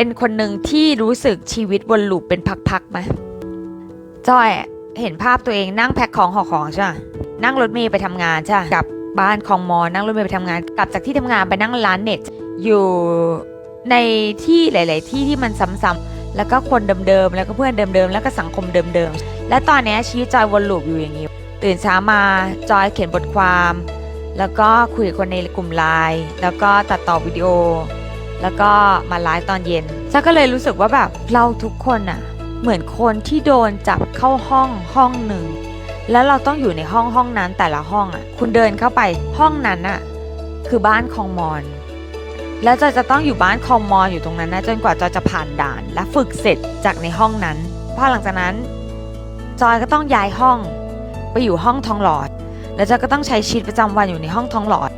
เป็นคนหนึ่งที่รู้สึกชีวิตวนลูปเป็นพักๆไหมจอยเห็นภาพตัวเองนั่งแพ็คของห่อของใช่ไหมนั่งรถเมล์ไปทำงานใช่ไหมกลับบ้านคลองมอ นั่งรถเมล์ไปทำงาน กลับจากที่ทำงานไปนั่งร้านเน็ต อยู่ในที่หลาย ๆ ที่ที่มันซ้ำๆแล้วก็คนเดิม ๆ แล้วก็เพื่อนเดิม ๆ แล้วก็สังคมเดิม ๆ และตอนเนี้ยชีวิตจอยวนลูปอยู่อย่างนี้ ตื่นเช้ามาจอยเขียนบทความ แล้วก็คุยกับคนในกลุ่มไลน์ แล้วก็ตัดต่อวิดีโอ แล้วก็มาไลฟ์ตอนเย็นจอยก็เลยรู้สึกว่าแบบเราทุกคนอะเหมือนคนที่โดนจับเข้าห้องห้องหนึ่ง แล้วเราต้องอยู่ในห้องห้องนั้นแต่ละห้องอะคุณเดินเข้าไปห้องนั้นอะคือบ้านคองมอนแล้วจอยจะต้องอยู่บ้านคองมอนอยู่ตรงนั้นนะจนกว่าจอยจะผ่านด่าน และฝึกเสร็จจากในห้องนั้นพอหลังจากนั้น จอยก็ต้องย้ายห้อง ไปอยู่ห้องทองหลอด แล้วจอยก็ต้องใช้ชีวิตประจำวันอยู่ในห้องทองหลอด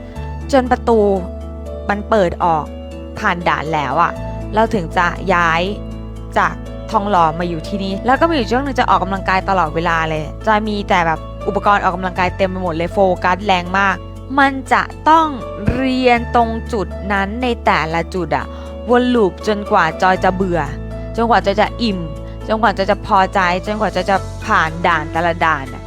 จนประตูมันเปิดออก ผ่านด่านแล้วอะเราถึงจะย้ายจากทองหล่อมาอยู่ที่นี่แล้วก็มีอยู่ช่วงหนึ่งจะออกกำลังกายตลอดเวลาเลยจอยมีแต่แบบอุปกรณ์ออกกำลังกายเต็มไปหมดเลยโฟกัสแรงมาก มันจะต้องเรียนตรงจุดนั้นในแต่ละจุดอะวนลูปจนกว่าจอยจะเบื่อ จนกว่าจอยจะอิ่ม จนกว่าจอยจะพอใจ จนกว่าจอยจะผ่านด่านแต่ละด่านอะ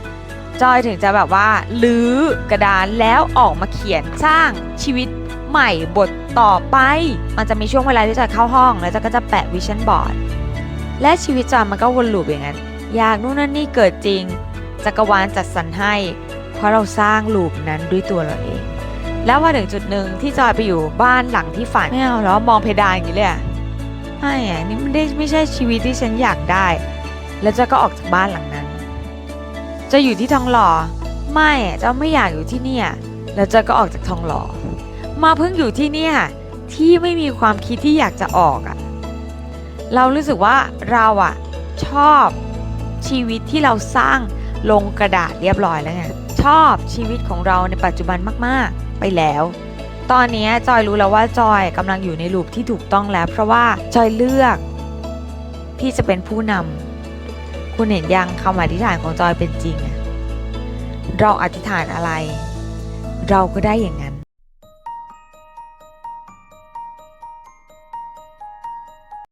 จอยถึงจะแบบว่า ลื้อกระดานแล้วออกมาเขียนสร้างชีวิต ใหม่บทต่อไป มันจะมีช่วงเวลาที่จอยเข้าห้อง แล้วจอยก็จะแปะวิชั่นบอร์ดและชีวิตจอยมันก็วนลูปอย่างนั้น อยากนู่นนั่นนี่เกิดจริง จักรวาลจัดสรรให้ เพราะเราสร้างลูปนั้นด้วยตัวเราเอง แล้วมาถึงจุดหนึ่งที่จอยไปอยู่บ้านหลังที่ฝันไม่เอาแล้วมองเพดานอย่างนี้เลยอะไม่อะนี่ไม่ได้ไม่ใช่ชีวิตที่ฉันอยากได้ แล้วจอยก็ออกจากบ้านหลังนั้น จะอยู่ที่ทองหล่อ ไม่อะเจ้าไม่อยากอยู่ที่เนี่ย แล้วจอยก็ออกจากทองหล่อ มาเพิ่งอยู่ที่เนี่ยที่ไม่มีความคิดที่อยากจะออกอะเรารู้สึกว่าเราอะชอบชีวิตที่เราสร้างลงกระดาษเรียบร้อยแล้วไงชอบชีวิตของเราในปัจจุบันมาก ๆ ไปแล้ว ตอนนี้จอยรู้แล้วว่าจอยกำลังอยู่ในลูปที่ถูกต้องแล้ว เพราะว่าจอยเลือก ที่จะเป็นผู้นำคุณเห็นยังคำอธิษฐานของจอยเป็นจริงอะเราอธิษฐานอะไร เราก็ได้อย่างนั้น